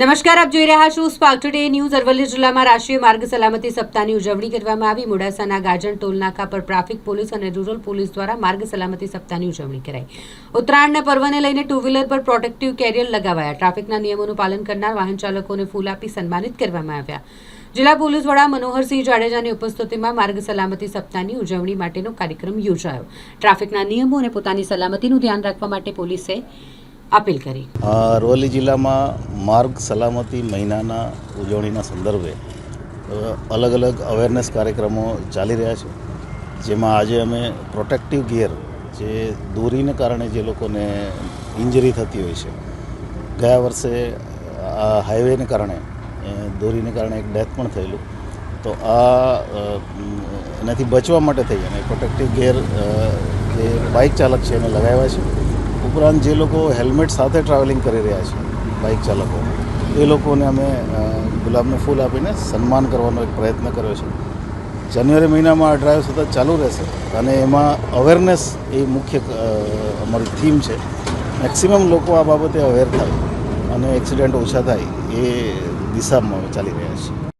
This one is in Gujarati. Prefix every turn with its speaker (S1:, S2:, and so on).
S1: નમસ્કાર, આપ જોઈ રહ્યા છો સ્પાર્ક ટુડે ન્યૂઝ અરવલ્લી જિલ્લામાં રાષ્ટ્રીય માર્ગ સલામતી સપ્તાહની ઉજવણી કરવામાં આવી. મોડાસાના ગાજણ ટોલનાકા પર ટ્રાફિક પોલીસ અને રૂરલ પોલીસ દ્વારા માર્ગ સલામતી સપ્તાહની ઉજવણી કરાઈ. ઉત્તરાયણના પર્વને લઈને ટુ વ્હીલર પર પ્રોટેક્ટિવ કેરિયર લગાવાયા. ટ્રાફિકના નિયમોનું પાલન કરનાર વાહન ચાલકોને ફૂલ આપી સન્માનિત કરવામાં આવ્યા. જિલ્લા પોલીસ વડા મનોહરસિંહ જાડેજાની ઉપસ્થિતિમાં માર્ગ સલામતી સપ્તાહની ઉજવણી માટેનો કાર્યક્રમ યોજાયો. ટ્રાફિકના નિયમો અને પોતાની સલામતીનું ધ્યાન રાખવા માટે પોલીસે અપીલ કરી.
S2: અરવલ્લી જિલ્લામાં માર્ગ સલામતી મહિનાના ઉજવણીના સંદર્ભે અલગ અલગ અવેરનેસ કાર્યક્રમો ચાલી રહ્યા છે. જેમાં આજે અમે પ્રોટેક્ટિવ ગિયર જે દોરીને કારણે જે લોકોને ઇન્જરી થતી હોય છે. ગયા વર્ષે આ હાઈવેને કારણે દોરીને કારણે એક ડેથ પણ થયેલું. તો આ એનાથી બચવા માટે થઈ અને પ્રોટેક્ટિવ ગિયર જે બાઇક ચાલક છે એને લગાવ્યા છે. ઉપરાંત જે લોકો હેલ્મેટ સાથે ટ્રાવેલિંગ કરી રહ્યા છે બાઇક ચાલકો, એ લોકોને અમે ગુલાબનું ફૂલ આપીને સન્માન કરવાનો એક પ્રયત્ન કર્યો છે. જાન્યુઆરી મહિનામાં આ ડ્રાઈવ સતત ચાલુ રહેશે અને એમાં અવેરનેસ એ મુખ્ય અમારી થીમ છે. મેક્સિમમ લોકો આ બાબતે અવેર થાય અને એક્સિડન્ટ ઓછા થાય એ દિશામાં ચાલી રહ્યા છીએ.